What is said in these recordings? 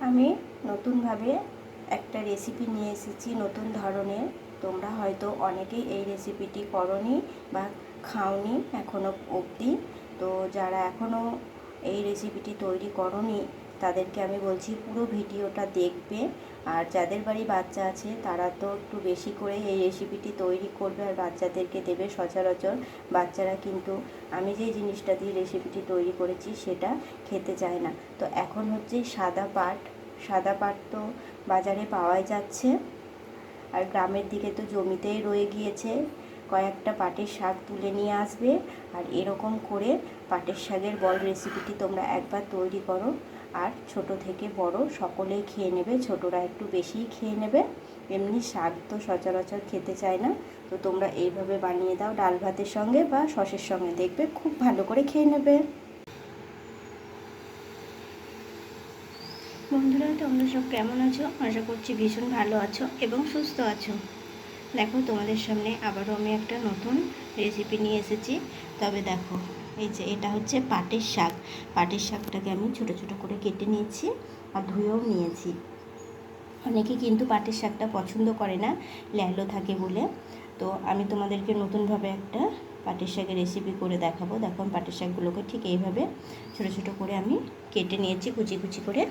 আমি নতুনভাবে একটা রেসিপি নিয়ে এসেছি নতুন ধরনের। তোমরা হয়তো অনেকেই এই রেসিপিটি করনি বা খাওনি এখনও অবধি। তো যারা এখনও এই রেসিপিটি তৈরি করনি তাদেরকে আমি বলছি পুরো ভিডিওটা দেখবে। আর যাদের বাড়ি বাচ্চা আছে, তারা তো একটু বেশি করে এই রেসিপিটি তৈরি করবে আর বাচ্চাদেরকে দেবে সচরাচর। বাচ্চারা কিন্তু, আমি যে জিনিসটা দিয়ে রেসিপিটি তৈরি করেছি, সেটা খেতে চায় না। তো এখন হচ্ছে সাদা পাট। সাদা পাট তো বাজারে পাওয়াই যাচ্ছে। আর গ্রামের দিকে তো জমিতেই রয়ে গিয়েছে। কয়েকটা পাটের শাক তুলে নিয়ে আসবে। আর এরকম করে পাটের শাকের বল রেসিপিটি তোমরা একবার তৈরি করো। আর ছোট থেকে বড় সকলেই খেয়ে নেবে, ছোটরা একটু বেশিই খেয়ে নেবে। এমনি শাক তো সচরাচর খেতে চায় না। তো তোমরা এইভাবে বানিয়ে দাও ডাল ভাতের সঙ্গে বা সসের সঙ্গে, দেখবে খুব ভালো করে খেয়ে নেবে। বন্ধুরা, তোমরা সব কেমন আছো? আশা করছি ভীষণ ভালো আছো এবং সুস্থ আছো। দেখো, তোমাদের সামনে আবারও আমি একটা নতুন রেসিপি নিয়ে এসেছি। তবে দেখো এই যে এটা হচ্ছে পাটের শাক। পাটের শাকটাকে আমি ছোট ছোট করে কেটে নিয়েছি আর ধুয়েও নিয়েছি। অনেকে কিন্তু পাটের শাকটা পছন্দ করে না, ল্যালো থাকে বলে। তো আমি তোমাদেরকে নতুনভাবে একটা পাটের শাকের রেসিপি করে দেখাবো। দেখো পাটের শাকগুলোকে ঠিক এইভাবে ছোট ছোট করে আমি কেটে নিয়েছি, কুচি কুচি করে।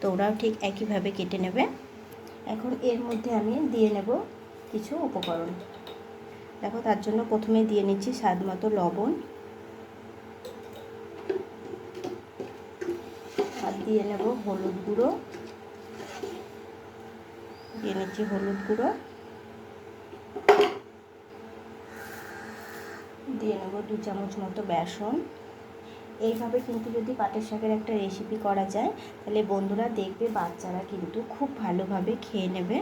তো ওরাও ঠিক একইভাবে কেটে নেবে। এখন এর মধ্যে আমি দিয়ে নেব কিছু উপকরণ। দেখো তার জন্য প্রথমে দিয়ে নিচ্ছি স্বাদ মতো লবণ আর দিয়ে নেব হলুদ গুঁড়ো। দিয়ে নিচ্ছি হলুদ গুঁড়ো। দিয়ে নেব দু চামচ মতো বেসন। এইভাবে কিন্তু যদি পাটের শাকের একটা রেসিপি করা যায়, তাহলে বন্ধুরা দেখবে বাচ্চারা কিন্তু খুব ভালোভাবে খেয়ে নেবে।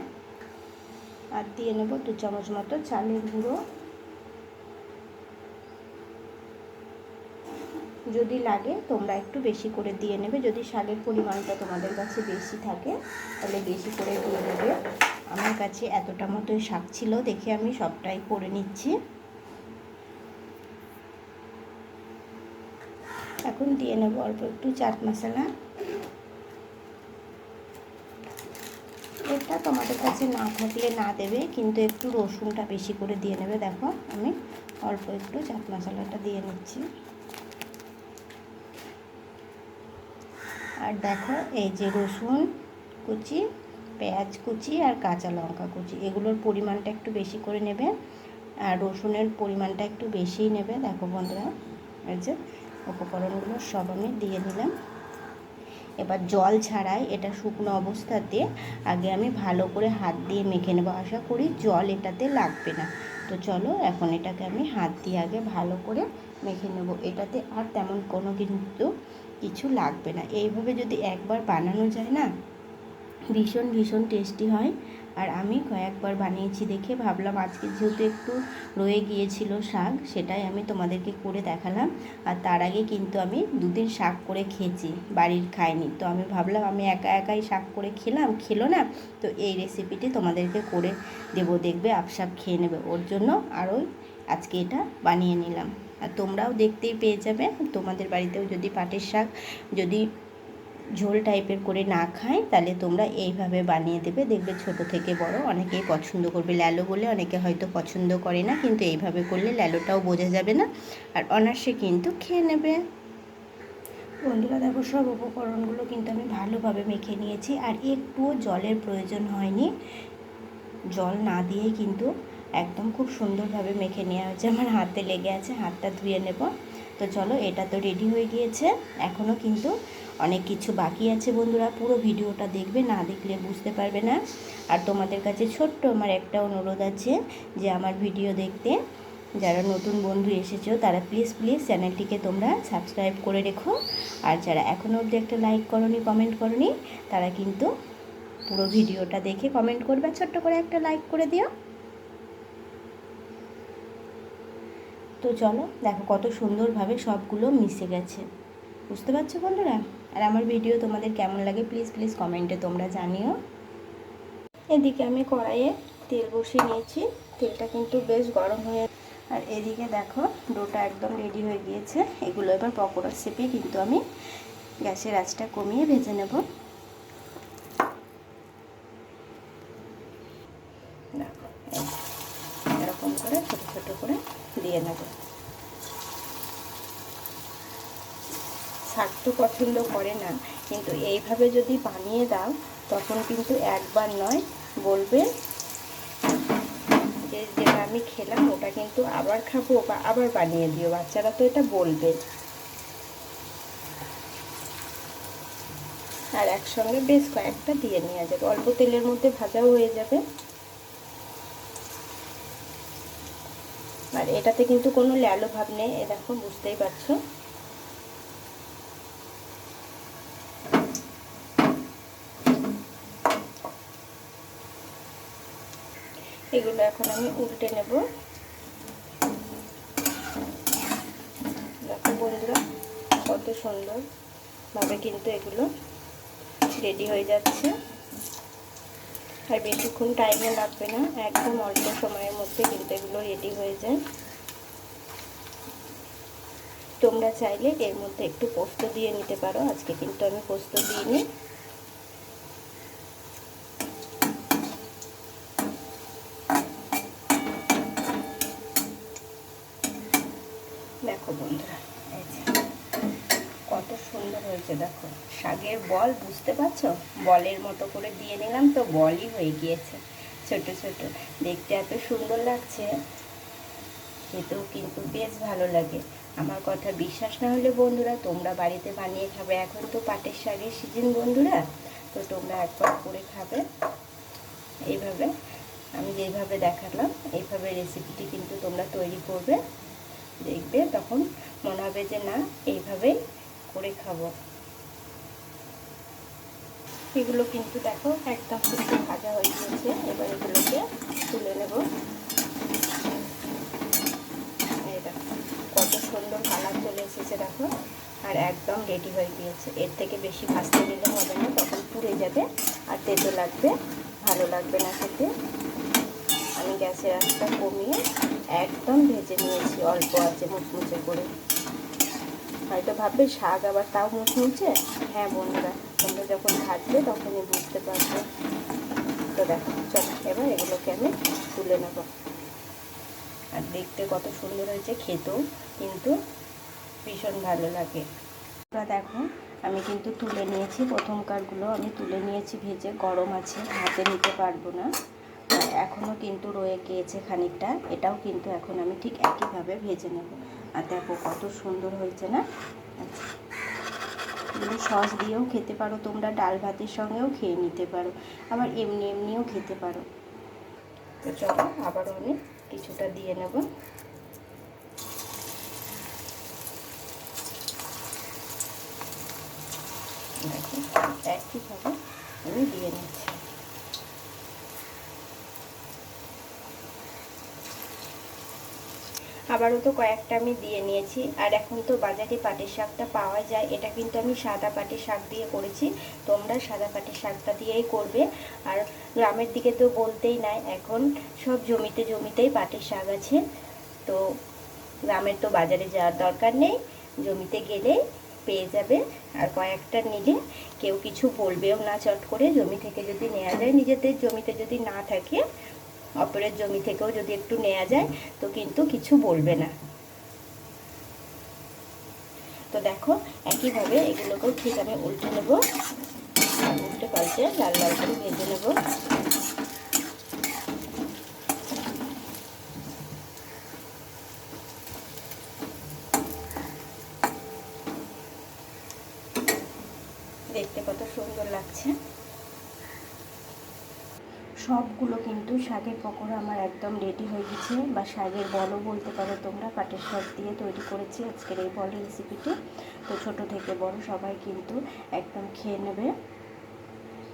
আর দিয়ে নেব দু চামচ মতো চালের গুঁড়ো। যদি লাগে, তোমরা একটু বেশি করে দিয়ে নেবে। যদি শাকের পরিমাণটা তোমাদের কাছে বেশি থাকে, তাহলে বেশি করে দিয়ে নেবে। আমার কাছে এতটা মতোই শাক ছিল, দেখে আমি সবটাই করে নিচ্ছি। এখন দিয়ে নেব অল্প একটু চাট মশলা। এটা তোমাদের কাছে না থাকলে না দেবে, কিন্তু একটু রসুনটা বেশি করে দিয়ে নেবে। দেখো, আমি অল্প একটু চাট মশলাটা দিয়ে নিচ্ছি। আর দেখো, এই যে রসুন কুচি, পেঁয়াজ কুচি আর কাঁচা লঙ্কা কুচি, এগুলোর পরিমাণটা একটু বেশি করে নেবে আর রসুনের পরিমাণটা একটু বেশিই নেবে। দেখো বন্ধুরা, এই যে উপকরণগুলো সব আমি দিয়ে দিলাম। এবার জল ছাড়াই এটা শুকনো অবস্থাতে আগে আমি ভালো করে হাত দিয়ে মেখে নেব। আশা করি জল এটাতে লাগবে না। তো চলো, এখন এটাকে আমি হাত দিয়ে আগে ভালো করে মেখে নেব। এটাতে আর তেমন কোনো কিন্তু কিছু লাগবে না। এইভাবে যদি একবার বানানো যায় না, ভীষণ ভীষণ টেস্টি হয়। আর আমি কয়েকবার বানিয়েছি দেখে ভাবলাম আজকে যেহেতু একটু রয়ে গিয়েছিল শাক, সেটাই আমি তোমাদেরকে করে দেখালাম। আর তার আগে কিন্তু আমি দুদিন শাক করে খেয়েছি, বাড়ির খাইনি। তো আমি ভাবলাম আমি একা একাই শাক করে খেলাম, খেলো না? তো এই রেসিপিটি তোমাদেরকে করে দেবো, দেখবে আপসাপ খেয়ে নেবে। ওর জন্য আরও আজকে এটা বানিয়ে নিলাম। আর তোমরাও দেখতেই পেয়ে যাবে। তোমাদের বাড়িতেও যদি পাটের শাক যদি ঝোল টাইপের করে না খায়, তাহলে তোমরা এইভাবে বানিয়ে দেবে। দেখবে ছোট থেকে বড় অনেকেই পছন্দ করবে। ল্যালো বলে অনেকে হয়তো পছন্দ করে না, কিন্তু এইভাবে করলে ল্যালোটাও বোঝা যাবে না। আর অনার্সে কিন্তু খেয়ে নেবে। বন্ধুরা, দেখো সব উপকরণগুলো কিন্তু আমি ভালোভাবে মেখে নিয়েছি। আর একটুও জলের প্রয়োজন হয়নি। জল না দিয়েই কিন্তু একদম খুব সুন্দরভাবে মেখে নেওয়া হয়েছে। আমার হাতে লেগে আছে, হাতটা ধুয়ে নেব। তো চলো, এটা তো রেডি হয়ে গিয়েছে। এখনও কিন্তু অনেক কিছু বাকি আছে বন্ধুরা। পুরো ভিডিওটা দেখবে, না দেখলে বুঝতে পারবে না। আর তোমাদের কাছে ছোট্ট আমার একটা অনুরোধ আছে যে আমার ভিডিও দেখতে। যারা নতুন বন্ধু এসেছ, তারা প্লিজ প্লিজ চ্যানেলটিকে তোমরা সাবস্ক্রাইব করে রেখো। আর যারা এখনও অবধি একটা লাইক করনি কমেন্ট করনি, তারা কিন্তু পুরো ভিডিওটা দেখে কমেন্ট করবে। ছোট্ট করে একটা লাইক করে দিও। তো চলো, দেখো কত সুন্দরভাবে সবগুলো মিশে গেছে। বুঝতে পারছ বন্ধুরা? আর আমার ভিডিও তোমাদের কেমন লাগে প্লিজ প্লিজ কমেন্টে তোমরা জানিও। এদিকে আমি কড়াইয়ে তেল বসিয়ে নিয়েছি, তেলটা কিন্তু বেশ গরম হয়ে আর এদিকে দেখো, ডোটা একদম রেডি হয়ে গিয়েছে। এগুলো এবার পকোড়া শেপে কিন্তু আমি গ্যাসের আঁচটা কমিয়ে ভেজে নেব দিয়ে নেব শাক তো পছন্দ করে না, কিন্তু এইভাবে যদি বানিয়ে দাও, তখন কিন্তু একবার নয়, বলবে যে, যেটা আমি খেলাম, ওটা কিন্তু আবার খাব বা আবার বানিয়ে দিও। বাচ্চারা তো এটা বলবে। আর একসঙ্গে বেশ কয়েকটা দিয়ে নেওয়া যাবে। অল্প তেলের মধ্যে ভাজাও হয়ে যাবে। আর এটাতে কিন্তু কোনো ল্যালো ভাব নেই, এ দেখো, বুঝতেই পারছ। এগুলো এখন আমি উল্টে নেব। দেখো বন্ধুরা, কত সুন্দর ভাবে কিন্তু এগুলো রেডি হয়ে যাচ্ছে। আর বেশিক্ষণ টাইমও লাগবে না, একদম অল্প সময়ের মধ্যে কিন্তু এগুলো রেডি হয়ে যায়। তোমরা চাইলে এর মধ্যে একটু পোস্ত দিয়ে নিতে পারো, আজকে কিন্তু আমি পোস্ত দিইনি দেখো বন্ধুরা এই যে কত সুন্দর হয়েছে দেখো শাকের বল, বুঝতে পারছ? বলের মতো করে দিয়ে নিলাম তো বলই হয়ে গিয়েছে। ছোট ছোট। দেখতে এত সুন্দর লাগছে। খেতেও কিন্তু বেশ ভালো লাগে। আমার কথা বিশ্বাস না হলে বন্ধুরা, তোমরা বাড়িতে বানিয়ে খাবে। এখন তো পাটের শাড়ির সিজন বন্ধুরা। তো তোমরা একবার করে খাবে। এইভাবে আমি যেইভাবে দেখালাম, এইভাবে রেসিপিটি কিন্তু তোমরা তৈরি করবে। দেখবে তখন মনে হবে যে, না, এইভাবেই করে খাব। এগুলো কিন্তু দেখো, একদম কিন্তু ভাজা হয়ে গিয়েছে। এবার এগুলোকে তুলে নেব। কত সুন্দর কালার চলে এসেছে, দেখো। আর একদম রেডি হয়ে গিয়েছে। এর থেকে বেশি ভাজতে দিলে হবে না, তখন পুড়ে যাবে আর তেতো লাগবে, ভালো লাগবে না খেতে। আমি গ্যাসের আঁচটা কমিয়ে একদম ভেজে নিয়েছি, অল্প আছে, মুচমুচে করে। হয়তো ভাববে শাক আবার তাও মুচমুচে হ্যাঁ বন্ধুরা, তোমরা যখন ভাজবে তখনই বুঝতে পারবে। তো দেখো, চলো, এবার এগুলোকে আমি তুলে নেব। আর দেখতে কত সুন্দর হয়েছে খেতেও, কিন্তু ভীষণ ভালো লাগে। দেখো, আমি কিন্তু তুলে নিয়েছি, প্রথমকারগুলো আমি তুলে নিয়েছি ভেজে, গরম আছে হাতে নিতে পারব না। এখনও কিন্তু রয়ে গিয়েছে খানিকটা, এটাও কিন্তু এখন আমি ঠিক একইভাবে ভেজে নেব। আর দেখো কত সুন্দর হয়েছে না? সস দিয়েও খেতে পারো, তোমরা ডাল ভাতের সঙ্গেও খেয়ে নিতে পারো, আবার এমনি এমনিও খেতে পারো। তো চলো, আবারও আমি কিছুটা দিয়ে নেব। দেখো, একইভাবে আমি দিয়ে নিচ্ছি। আবারও তো কয়েকটা আমি দিয়ে নিয়েছি। আর এখন তো বাজারে পাটের শাকটা পাওয়া যায়। এটা কিন্তু আমি সাদা পাটের শাক দিয়ে করেছি। তোমরা সাদা পাটের শাকটা দিয়েই করবে। আর গ্রামের দিকে তো বলতেই নাই, এখন সব জমিতে জমিতেই পাটের শাক আছে। তো গ্রামের তো বাজারে যাওয়ার দরকার নেই। জমিতে গেলে পেয়ে যাবে। আর কয়েকটা নিলে কেউ কিছু বলবেও না চট করে। জমি থেকে যদি নেওয়া যায়, নিজেদের জমিতে যদি না থাকে অপরের জমি থেকেও যদি একটু নেওয়া যায়, তো কিন্তু কিছু বলবে না। তো দেখো, একইভাবে এগুলোকেও ঠিক আমি উল্টে নেব। উল্টে পাল্টে লাল লাল করে ভেজে নেব দেখতে কত সুন্দর লাগছে সবগুলো কিন্তু শাকের পকোড়া আমার একদম রেডি হয়ে গেছে বা শাকের বলও বলতে পারো তোমরা, পাটের শাক দিয়ে তৈরি করেছি আজকের এই বলের রেসিপিটি তো ছোট থেকে বড় সবাই কিন্তু একদম খেয়ে নেবে।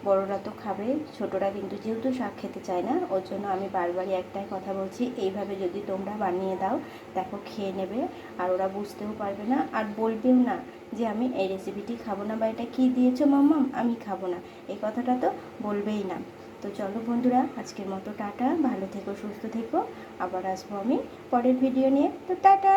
বড়রা তো খাবে, ছোটরা কিন্তু যেহেতু শাক খেতে চায় না, ওর জন্য আমি বারবারই একটাই কথা বলছি, এইভাবে যদি তোমরা বানিয়ে দাও, দেখো খেয়ে নেবে আর ওরা বুঝতেও পারবে না। আর বলবেও না যে আমি এই রেসিপিটি খাব না বা এটা কী দিয়েছ মাম্মাম, আমি খাব না। এই কথাটা তো বলবেই না। তো চলো বন্ধুরা, আজকের মতো টাটা। ভালো থেকো, সুস্থ থেকো। আবার আসব আমি পরের ভিডিও নিয়ে। তো টাটা!